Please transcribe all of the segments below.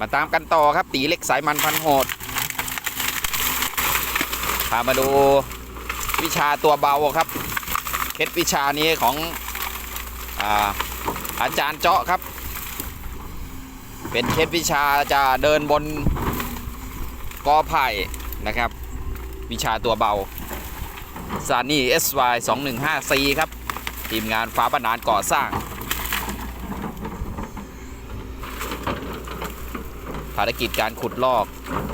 มาตามกันต่อครับ ตีเล็กสายมันพันโหด พามาดูวิชาตัวเบาครับ เคล็ดวิชานี้ของอาอาจารย์เจาะครับ เป็นเคล็ดวิชาจะเดินบนกอไผ่นะครับ วิชาตัวเบาซานี่ SY 215C ครับ ทีมงานฟ้าบานานก่อสร้าง ภารกิจการขุดลอก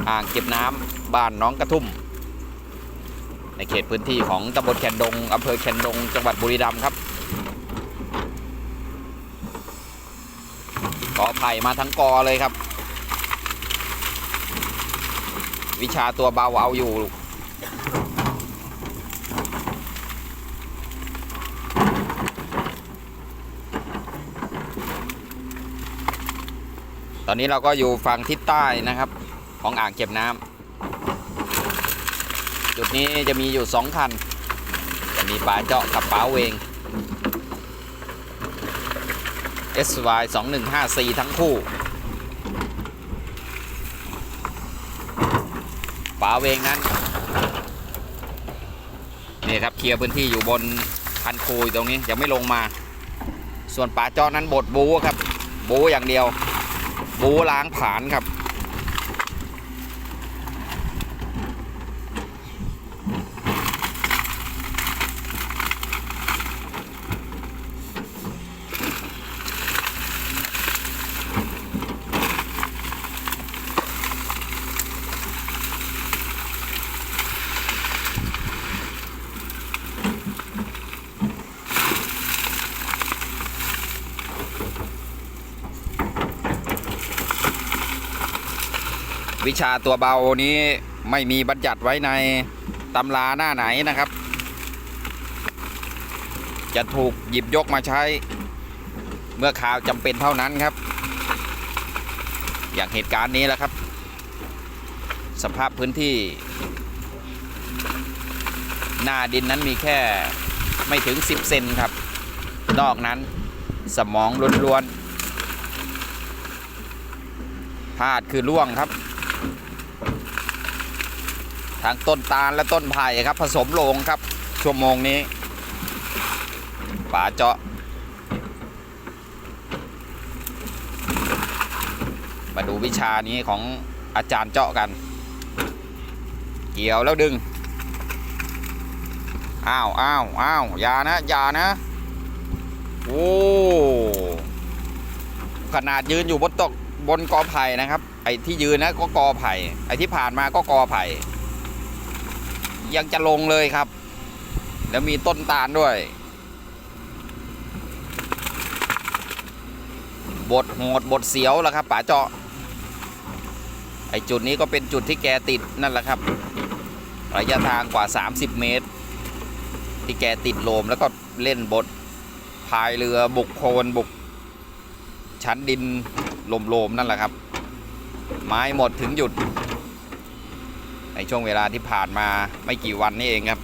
อ่างเก็บน้ำบ้านน้องกระทุ่ม ในเขตพื้นที่ของตำบลแคนดงอำเภอแคนดง จังหวัดบุรีรัมย์ครับกอไผ่มาทั้งกอเลยครับ วิชาตัวเบาเอาอยู่ อนนี้เราก็อยู่ฝั่งทิศใต้นะครับ ของอ่างเก็บน้ำจุดนี้จะมีอยู่2คัน จะมีปลาเจาะกับปลาเวง SY 215C ทั้งคู่ปลาเวงนั้นนี่ครับเคลียร์พื้นที่อยู่บนคันคูยตรงนี้ยังไม่ลงมา ส่วนปลาเจาะนั้นบดบูครับบูอย่างเดียว บูล้างผานครับ วิชาตัวเบานี้ไม่มีบัญญัติไว้ในตำราหน้าไหนนะครับ จะถูกหยิบยกมาใช้ เมื่อข่าวจำเป็นเท่านั้นครับ อย่างเหตุการณ์นี้แหละครับ สภาพพื้นที่ หน้าดินนั้นมีแค่ไม่ถึง 10 เซนครับ นอกนั้นสมองล้วนๆพลาดคือล่วงครับ ทางต้นตาลและต้นไผ่ครับ ผสมลงครับ ชั่วโมงนี้ป่าเจาะ มาดูวิชานี้ของอาจารย์เจาะกัน เกี่ยวแล้วดึง อ้าวอ้าวอ้าวอย่านะอย่านะ โอ้ ขนาดยืนอยู่บนตกบนกอไผ่นะครับ ไอ้ที่ยืนนะก็กอไผ่ ไอ้ที่ผ่านมาก็กอไผ่ ยังจะลงเลยครับ แล้วมีต้นตาลด้วย บทโหดบทเสียวแล้วครับป๋าเจาะ ไอจุดนี้ก็เป็นจุดที่แกติดนั่นแหละครับ ระยะทางกว่า 30 เมตร ที่แกติดโลมแล้วก็เล่นบทพายเรือบุกโคลนบุก ชั้นดินโลมๆนั่นแหละครับ ไม้หมดถึงหยุด ในช่วงเวลาที่ผ่านมาไม่กี่วันนี่เองครับ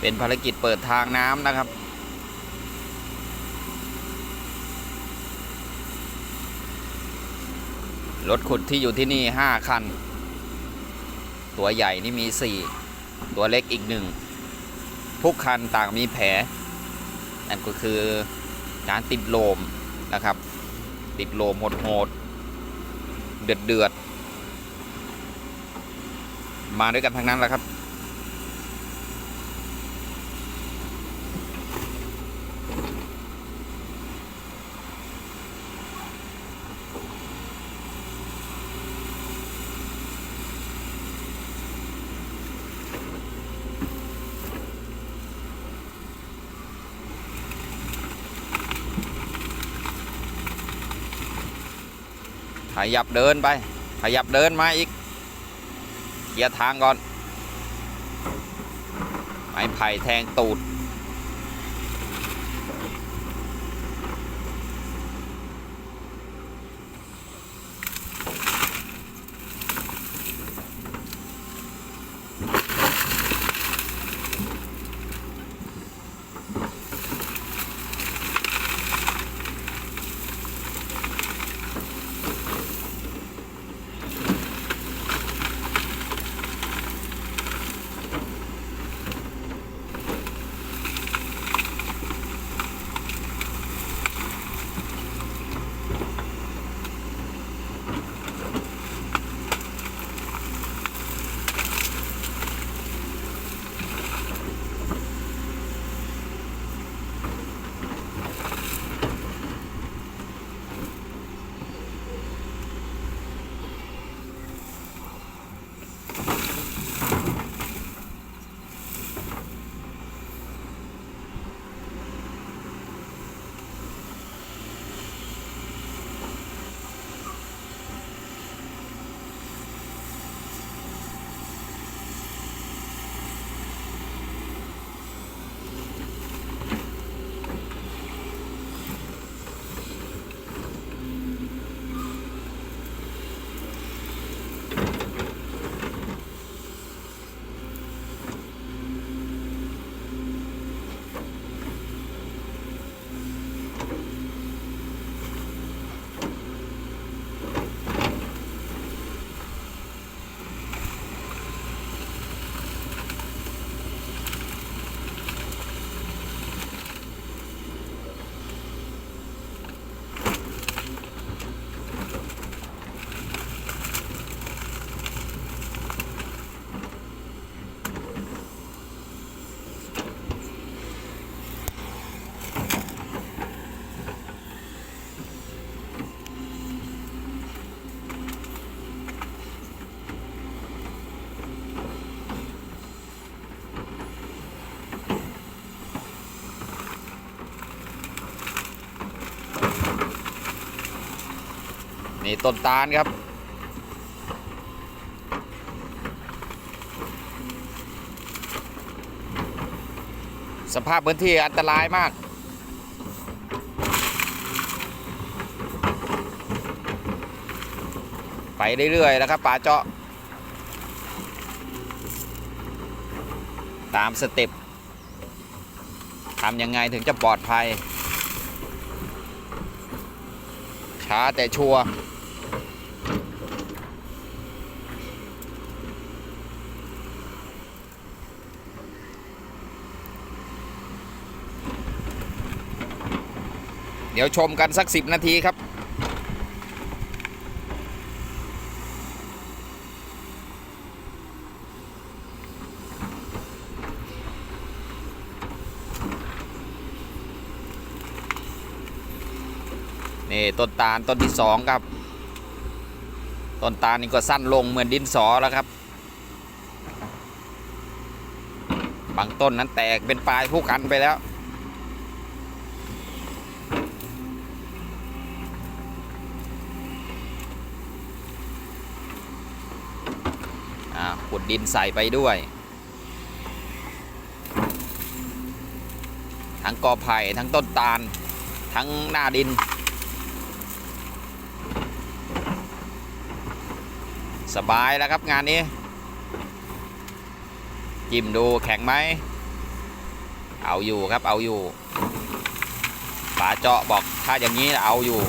เป็นภารกิจเปิดทางน้ำนะครับ รถขุดที่อยู่ที่นี่ 5 คัน ตัวใหญ่นี่มี 4 ตัวเล็กอีกหนึ่งทุกคันต่างมีแผล นั่นก็คือการติดโลมนะครับ ติดโลมโหดๆเดือดเดือดๆมาด้วยกันทั้งนั้นแหละครับ ขยับเดินไป ขยับเดินมาอีกเกียร์ทางก่อน ไม้ไผ่แทงตูด นี่ต้นตาลครับ สภาพพื้นที่อันตรายมาก ไปเรื่อยๆนะครับป่าเจาะ ตามสเต็ปทำยังไงถึงจะปลอดภัยช้าแต่ชัวร์ ดี๋ยวชมกันสักสิบนาทีครับ นี่ต้นตาลต้นที่สองครับ ต้นตาลนี่ก็สั้นลงเหมือนดินสอแล้วครับ บางต้นนั้นแตกเป็นปลายผู้กันไปแล้ว อ่าขุ ดินใส่ไปด้วย ทั้งกอไผ่ทั้งต้นตาล ทั้งหน้าดินสบายแล้วครับงานนี้ จิ้มดูแข็งไหม เอาอยู่ครับเอาอยู่ป๋าเจาะบอกถ้าอย่างนี้เอาอยู่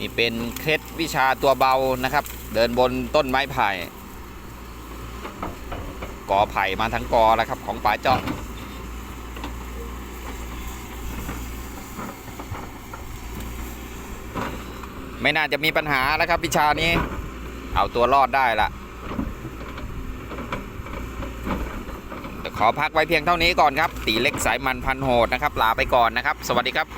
นี่เป็นเคล็ดวิชาตัวเบานะครับ เดินบนต้นไม้ไผ่กอไผ่มาทั้งกอแล้วครับของป๋าเจาะไม่น่าจะมีปัญหาแล้วครับวิชานี้ เอาตัวรอดได้ละขอพักไว้เพียงเท่านี้ก่อนครับ ตีเล็กสายมันพันโหดนะครับ ลาไปก่อนนะครับ สวัสดีครับ